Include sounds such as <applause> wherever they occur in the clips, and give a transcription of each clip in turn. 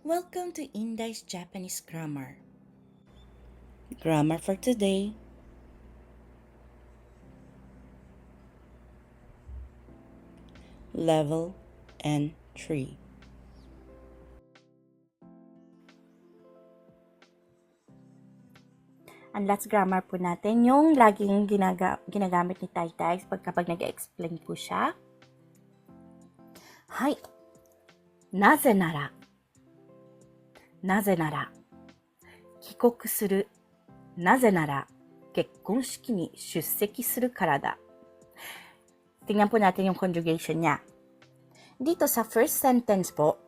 Welcome to Indai's Japanese Grammar. Grammar for today. Level N3. Ang last grammar po natin, yung laging ginaga- ginagamit ni Tai Tai pag kapag nag-explain po siya. Hai. Naze nara. なぜなら、帰国する。なぜなら、結婚式に出席するからだ。Tingnan po natin yung conjugation niya. Dito sa first sentence po,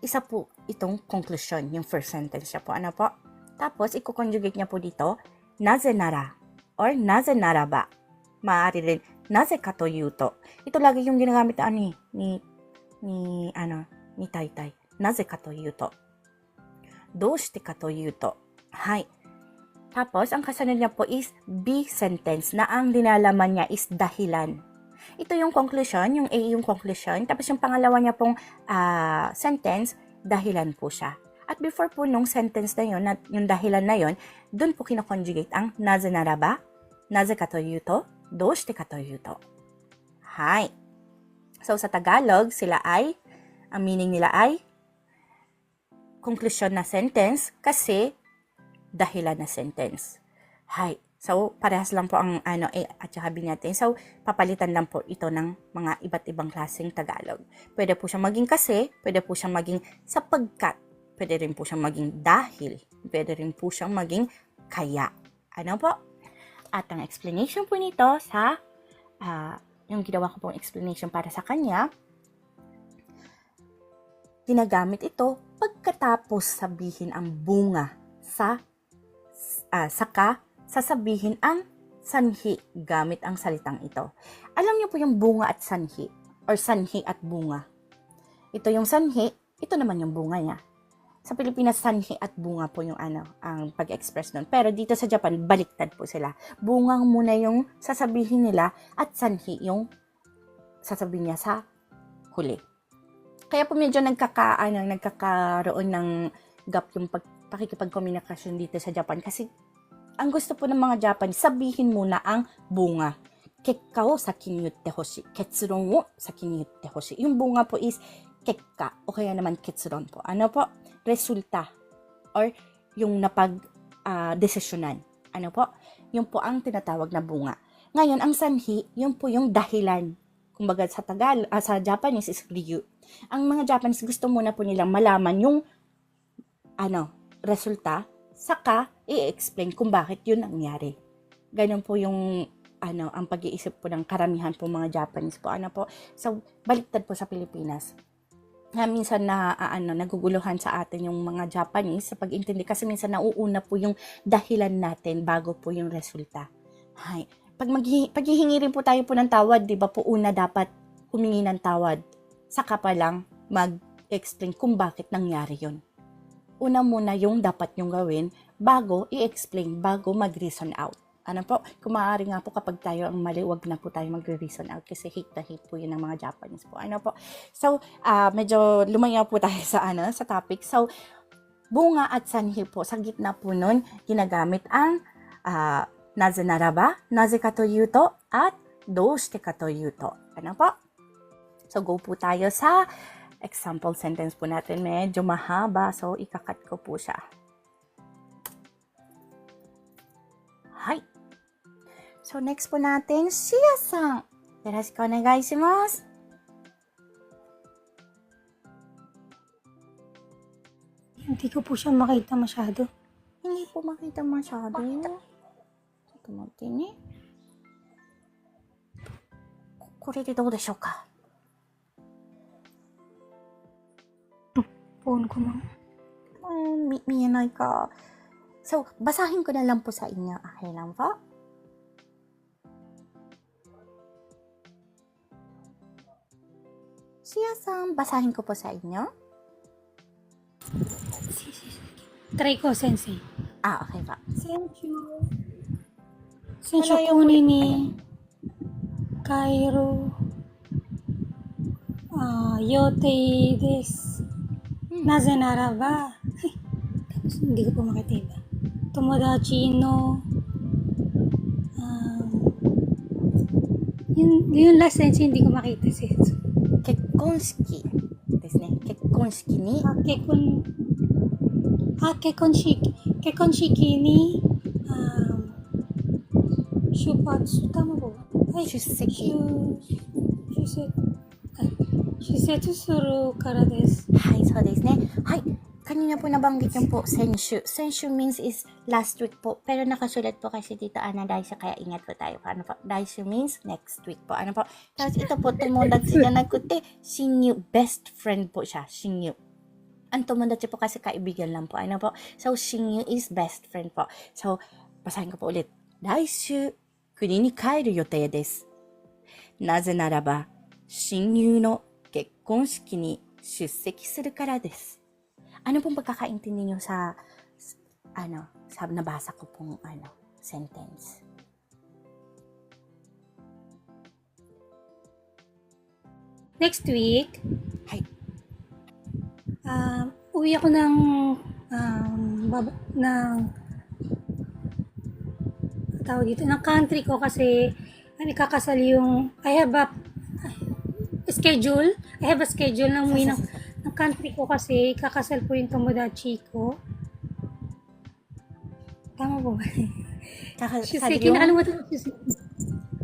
isa po itong conclusion, yung first sentence niya po. Ano po? Tapos, i-conjugate niya po dito, naze nara or naze naraba. Maaari rin, naze ka to yu to. Ito lagi yung ginagamit na ano eh, ni, ni, ano, ni Tai Tai. Naze ka to yu to. どうしてかというと、はい。Tapos, ang kasunod niya po is B sentence na ang dinalaman niya is dahilan. Ito yung conclusion, yung A yung conclusion. Tapos yung pangalawa niya pong ah, sentence, dahilan po siya. At before po nung sentence na yun, na, yung dahilan na yun, dun po kinoconjugate ang naze naraba, naze ka to yu to, do shite ka to yu to. Hi. So sa Tagalog, sila ay, ang meaning nila ay, conclusion na sentence kasi dahilan na sentence. Hi. So, parehas lang po ang ano A at saka natin. So, papalitan lang po ito ng mga iba't ibang klaseng Tagalog. Pwede po siyang maging kasi, pwede po siyang maging sapagkat, pwede rin po siyang maging dahil, pwede rin po siyang maging kaya. Ano po? At ang explanation po nito sa ah, yung ginawa ko pong explanation para sa kanya, ginagamit ito pagkatapos sabihin ang bunga sa ah, saka sasabihin ang sanhi gamit ang salitang ito. Alam niyo po yung bunga at sanhi or sanhi at bunga. Ito yung sanhi, ito naman yung bunga niya. Sa Pilipinas, sanhi at bunga po yung ano, ang pag-express nun. Pero dito sa Japan, baliktad po sila. Bungang muna yung sasabihin nila at sanhi yung sasabihin niya sa huli. Kaya po medyo nagkaka, ano, nagkakaroon ng gap yung pag, pakikipagkomunikasyon dito sa Japan kasi ang gusto po ng mga Japanese, sabihin muna ang bunga. Kekka o sakin yutte hoshi. Ketsuron o sakin yutte hoshi. Yung bunga po is kekka o kaya naman ketsuron po. Ano po? Resulta or yung napag ah, desisyonan. Ano po? Yung po ang tinatawag na bunga. Ngayon, ang sanhi, yun po yung dahilan. Kumbaga sa Tagal, ah, sa Japanese is ryu. Ang mga Japanese gusto muna po nilang malaman yung ano, resulta, saka i-explain kung bakit yun nangyari. Ganun po yung ano, ang pag-iisip po ng karamihan po mga Japanese po. Ano po? So, baliktad po sa Pilipinas. Na minsan na ah, ano, naguguluhan sa atin yung mga Japanese sa pag-intindi kasi minsan nauuna po yung dahilan natin bago po yung resulta. Hay. Pag maghi- paghihingi rin po tayo po ng tawad, 'di ba po una dapat humingi ng tawad. Saka pa lang mag-explain kung bakit nangyari 'yon. Una muna yung dapat yung gawin bago i-explain, bago mag-reason out. Ano po, kung maaari nga po kapag tayo ang mali, wag na po tayo mag-reason out kasi hate na hate po yun ng mga Japanese po. Ano po, so, ah medyo lumayo po tayo sa, ano, sa topic. So, bunga at sanhi po, sa gitna po nun, ginagamit ang ah, naze naraba, naze ka to yu to, at do shite ka to yu to. Ano po? So, go po tayo sa example sentence po natin. Medyo mahaba, so ikakat ko po siya. Hi. So, next po natin, Shia-san. Yoroshiku onegai shimasu. Hindi ko po siya makita masyado. Hindi po makita masyado. Ito待ってね。ここれでどうでしょうか phone ko na. Um, mi miyanay ka. So, basahin ko na lang po sa inyo. Okay lang po? Siya-san, basahin ko po sa inyo. Try ko, sensei. Ah, okay po. Thank you. Sensei kunin ni Cairo. Ah, yote desu. Hmm. Nazanara ba? Ay, tapos hindi ko po makita iba. Tomodachi no. Um, yun, yung last sentence hindi ko makita sis. Kekkonski. Desu ne. Kekkonski ni. Ah, kekkon... Ah, kekkonshiki. Kekkonshiki ni... Um, shupatsu. Tama po. Ay, shuseki. Shuseki. shu... Shusetsu... Ay, shusetsu suru kara desu. はい、そうですね。はい。Kanina po nabanggit yung po, senshu. Senshu means is last week po. Pero nakasulat po kasi dito, ana, daisha, kaya ingat po tayo. Ano po? Daishu means next week po. Ano po? Tapos ito po, tomodachi na nagkuti, shinyu, best friend po siya, shinyu. Ang tomodachi po kasi kaibigan lang po. Ano po? So, shinyu is best friend po. So, basahin ko po ulit. Daishu, kuni ni kairu yote desu. なぜならば、親友の 結婚式に出席するからです。Ano pong pagkakaintindi nyo sa, s- ano, sa nabasa ko pong, ano, sentence? Next week, Hay. um, uwi ako ng, um, baba, ng, ang tawag dito, ng country ko kasi, ano, kakasal yung, I have a, a schedule, I have a schedule ng uwi ng, ng country ko kasi, kakasal po yung tomodachi ko. Tama po ba? <laughs> Kakasal yung nakalimutan ko Shuseki.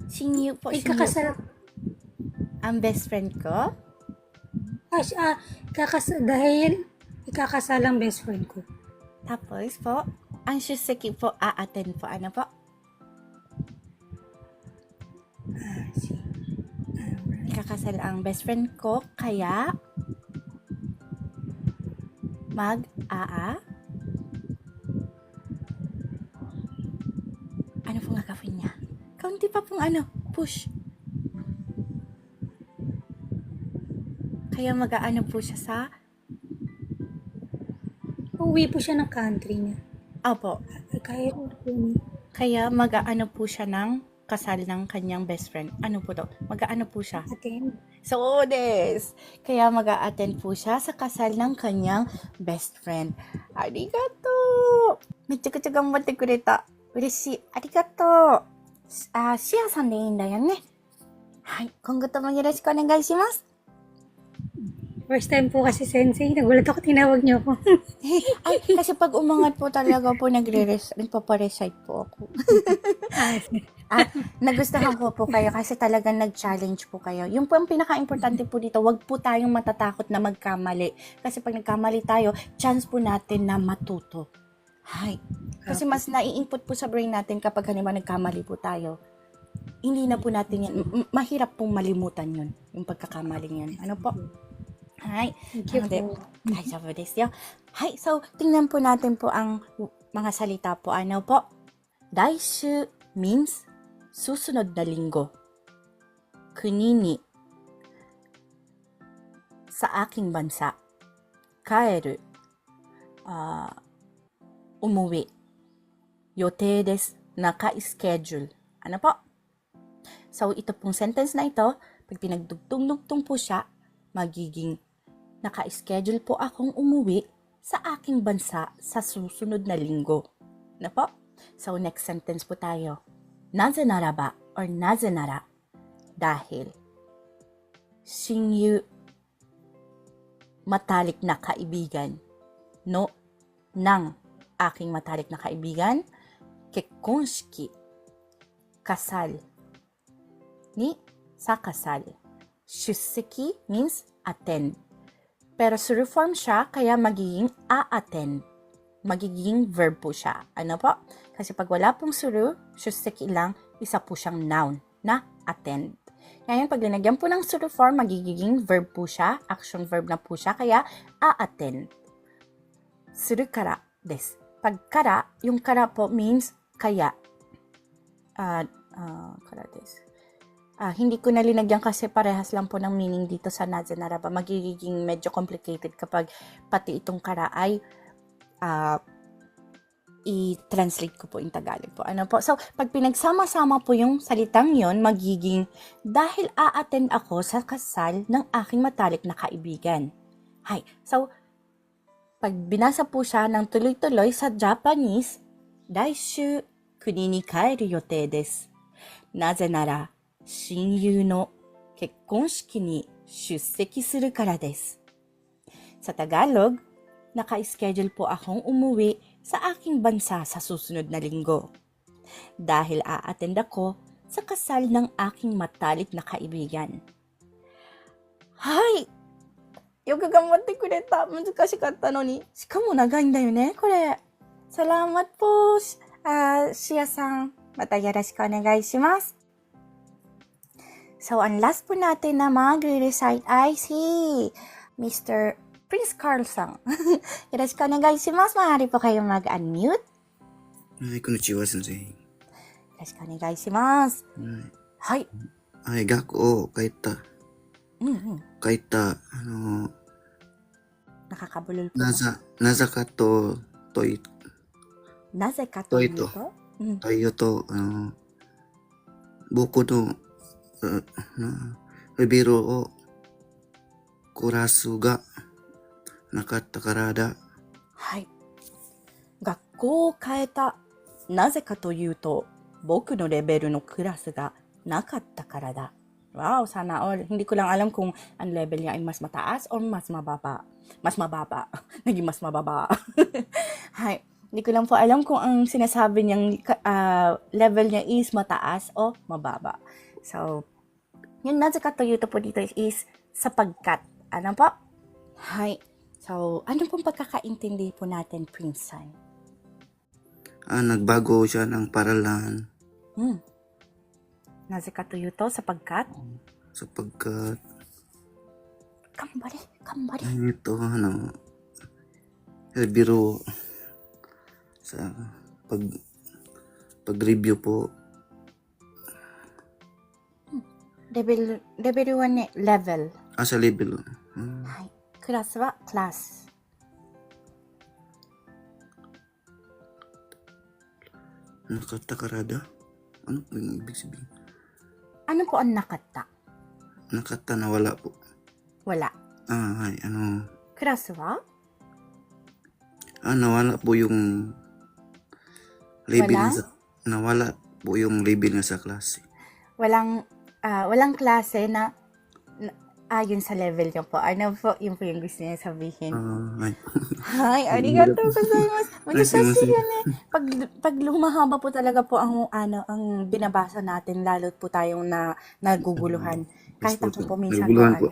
shinyu po, Ay, kakasal, Ang best friend ko. ah, si- ah, kakasal, dahil ikakasal ang best friend ko. Tapos po, ang shuseki po, a-attend po. Ano po? Ikakasal ang best friend ko, kaya mag-aa. Ano pong gagawin niya? Kaunti pa pong ano, push. Kaya mag-aano po siya sa, Uuwi po siya ng country niya. opo, Ay, kaya kaya mag-aano po siya ng kasal ng kanyang best friend. Ano po to? Mag-aano po siya? Attend. So, des. Kaya mag attend po siya sa kasal ng kanyang best friend. Arigato! めちゃくちゃ頑張ってくれた。嬉しい。ありがとう。あ、シアさんでいいんだよね。はい。今後ともよろしくお願いします。 First time po kasi sensei. Nagulat ako, tinawag niyo ako. <laughs> Ay, kasi pag umangat po talaga po, nagre-res, nagpaparecite po ako. <laughs> ah, At nagustuhan ko po kayo kasi talagang nag-challenge po kayo. Yung po ang pinaka-importante po dito, wag po tayong matatakot na magkamali. Kasi pag nagkamali tayo, chance po natin na matuto. Hay. Kasi mas nai-input po sa brain natin kapag halimbawa nagkamali po tayo. Hindi na po natin yan, mahirap pong malimutan yun, yung pagkakamali yan. Ano po? Right? Thank you. Ano, Dapat, dapat this yo. Hi, so tingnan po natin po ang mga salita po. Ano po? Daishu means susunod na linggo. Kunini sa aking bansa. Kaeru uh, umuwi. Yote des naka-schedule. Ano po? So, ito pong sentence na ito, pag pinagdugtong-dugtong po siya, magiging naka-schedule po akong umuwi sa aking bansa sa susunod na linggo. Na po? So, next sentence po tayo. Naze naraba or naze nara. Dahil. Shinyu. Matalik na kaibigan. No. Ng aking matalik na kaibigan. Kekkonshiki. Kasal. Ni sa kasal. Shuseki means attend. Pero suru form siya, kaya magiging a-attend. Magiging verb po siya. Ano po? Kasi pag wala pong suru, shuseki lang, isa po siyang noun na attend. Ngayon, pag linagyan po ng suru form, magiging verb po siya, action verb na po siya, kaya a-attend. Suru kara des. Pag kara, yung kara po means kaya. Ah, ah, kara des. Uh, hindi ko nalinagyan kasi parehas lang po ng meaning dito sa Nazanaraba. Magiging medyo complicated kapag pati itong kara ay uh, ah, i-translate ko po in Tagalog po. Ano po? So, pag pinagsama-sama po yung salitang yon magiging dahil a-attend ako sa kasal ng aking matalik na kaibigan. Hi. So, pag binasa po siya ng tuloy-tuloy sa Japanese, Daishu kunini kai ryote desu. Naze nara, 親友の結婚式に出席するからです。Sa Tagalog, naka-schedule po akong umuwi sa aking bansa sa susunod na linggo. Dahil a-attend ako sa kasal ng aking matalik na kaibigan. Hay! よく頑張ってくれた。難しかったのに。しかも長いんだよね、これ。Salamat po, ah, Shia san. Mata よろしくお願いします。So, ang last po natin na magre-recite ay si Mr. Prince Carl sang. よろしくお願いします。maaari po kayong mag-unmute. はい、こんにちは、先生。よろしくお願いします。はい。はい、学校帰った。うんうん。帰った、あの、 Nakakabulol po. なざ、なざかと、とい、なぜかとい うとと、うん、というと、あの、僕の、あなレベルを、クラスがなかったからだ。はい。学校を変えた。なぜかというと、僕のレベルのクラスがなかったからだ。Wow, sana all. Hindi ko lang alam kung ang level niya ay mas mataas o mas mababa. Mas mababa. <laughs> Naging mas mababa. <laughs> Hay. Hindi ko lang po alam kung ang sinasabi niyang ah, level niya is mataas o mababa. So, yung nazaka to yuto po dito is, is sapagkat. Ano po? Hay. So, ano pong pagkakaintindi po natin, Prince San? Ah, nagbago siya ng paralan Hmm. Nazaka to yuto sapagkat? sapagkat, Kambari, kambari. ito, ano, biro sa pag pag-review po Level, level 1ね、level. ah, sa level Hmm. はい。クラスはクラス。 nakatakarada ano po yung ibig sabihin Ano po ang nakata? nakata na wala po Wala. ah ay ano クラスは ah nawala po yung level Wala? na sa nawala po yung level na sa klase Walang, uh, walang klase na, na ah, ayon sa level niyo po. Ano po yung po yung gusto niya sabihin? Uh, Hi, <laughs> arigato gozaimasu. Magsasabi yan eh. Pag, pag lumahaba po talaga po ang, ano, ang binabasa natin, lalo po tayong na, naguguluhan. Kahit ako po minsan po, ano,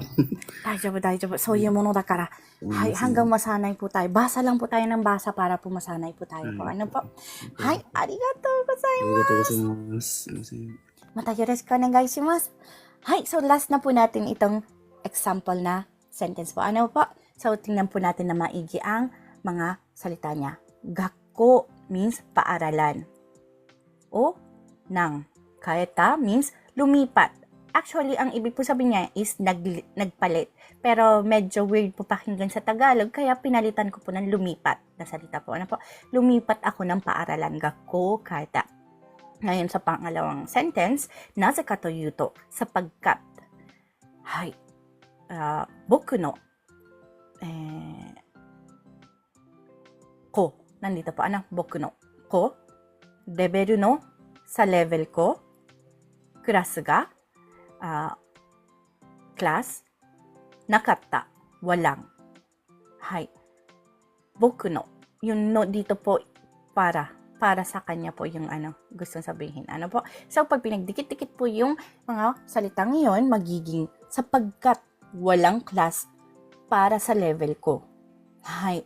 daijabu, daijabu, so yung mono da kara. Hi, hanggang masanay po tayo. Basa lang po tayo ng basa para po masanay po tayo po. Ano po? Hi, arigato gozaimasu. Arigato gozaimasu. ませんまたよろしくお願いします。はい、so last na po natin itong example na sentence po. Ano po? So, tingnan po natin na maigi ang mga salita niya. Gakko means paaralan. O nang. Kaeta means lumipat. Actually, ang ibig po sabihin niya is nag, nagpalit. Pero medyo weird po pakinggan sa Tagalog, kaya pinalitan ko po ng lumipat na salita po. Ano po? Lumipat ako ng paaralan. Gakko kaeta. Ngayon sa pangalawang sentence, nasa katuyuto sapagkat hay ah, uh, boku no eh, ko. Nandito po. Ano? Boku no ko. Level no sa level ko. Class ga uh, ah, class nakatta walang. Hay. Boku no. Yun no dito po para para sa kanya po yung ano gustong sabihin. Ano po? So, pag pinagdikit-dikit po yung mga salitang iyon, magiging sapagkat walang class para sa level ko. Hay.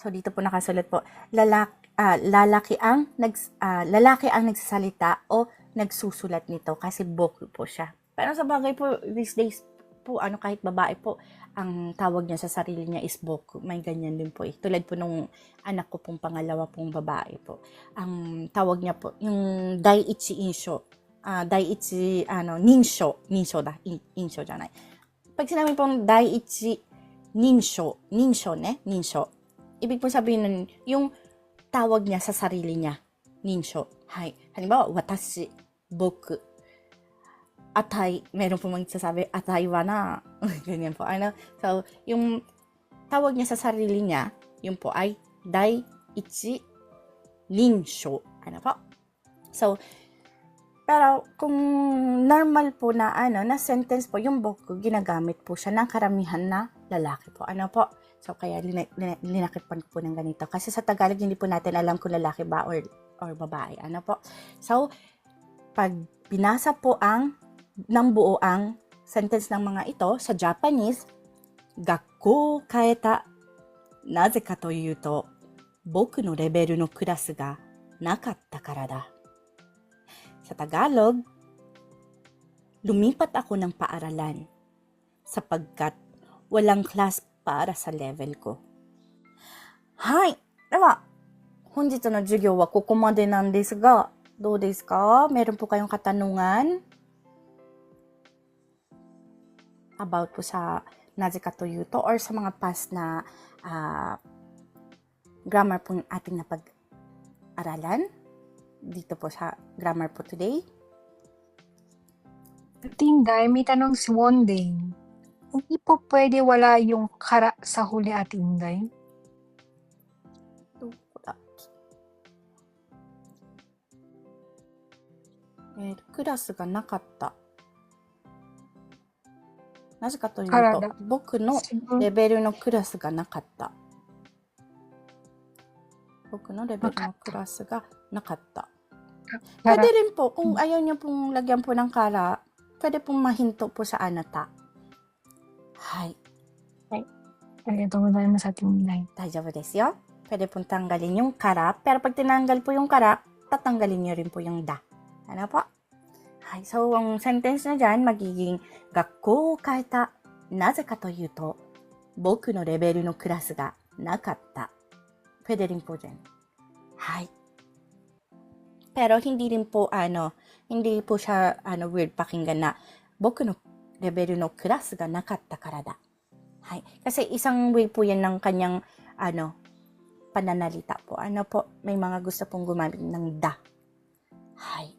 So, dito po nakasulat po, lalaki, lalaki ang nags, ah, lalaki ang nagsasalita o nagsusulat nito kasi boku po siya. Pero sa bagay po, these days po, ano kahit babae po, ang tawag niya sa sarili niya is Boku. May ganyan din po. Eh. Tulad po nung anak ko pong pangalawa pong babae po. Ang tawag niya po, yung Daiichi Insho. Uh, Daiichi, ano, Ninsho. Ninsho da. In, insho janay. Pag sinabi pong Daiichi Ninsho, Ninsho ne, Ninsho. Ibig po sabihin nun, yung tawag niya sa sarili niya, Ninsho. Hai. Halimbawa, watashi, boku, atay, meron po magsasabi, atay wa na. <laughs> Ganyan po. Ano? So, yung tawag niya sa sarili niya, yun po ay Dai Ichi Rinsho. Ano po? So, pero kung normal po na ano, na sentence po, yung boku, ginagamit po siya ng karamihan na lalaki po. Ano po? So, kaya lina- lina- linakipan po ng ganito. Kasi sa Tagalog, hindi po natin alam kung lalaki ba or, or babae. Ano po? So, pag binasa po ang ng buo ang sentence ng mga ito sa Japanese, 学校を変えた。なぜかというと、僕のレベルのクラスがなかったからだ。Sa Tagalog, lumipat ako ng paaralan sapagkat walang class para sa level ko. はい。では、本日の授業はここまでなんですが、どうですか Meron po kayong katanungan? About po sa nazika to yuto or sa mga past na ah, grammar po ating napag-aralan dito po sa grammar po today. Tinday, may tanong si Wonding. Hindi po pwede wala yung kara sa huli at Inday. どこだえーとクラスがなかった。 なぜかというと体、僕の Siguro, レベルのクラスがなかった。僕のレベルのクラスがなかった。 kara, Pwede rin po, kung ayaw niyo pong lagyan po ng kara, pwede pong mahinto po sa anata. Hay, ありがとうございます、Tinday. 大丈夫ですよ。Pwede pong tanggalin yung kara, pero pag tinanggal po yung kara, tatanggalin niyo rin po yung da. Ano po? Hay, so ang sentence na dyan, magiging, 学校を変えた。なぜかというと、僕のレベルのクラスがなかった。Pwede rin po dyan. Hay. Pero hindi rin po, ano, hindi po siya, ano, weird pakinggan na, 僕のレベルのクラスがなかったからだ。はい. Kasi isang way po yan ng kanyang, ano, pananalita po. Ano po, may mga gusto pong gumamit ng da. Hay.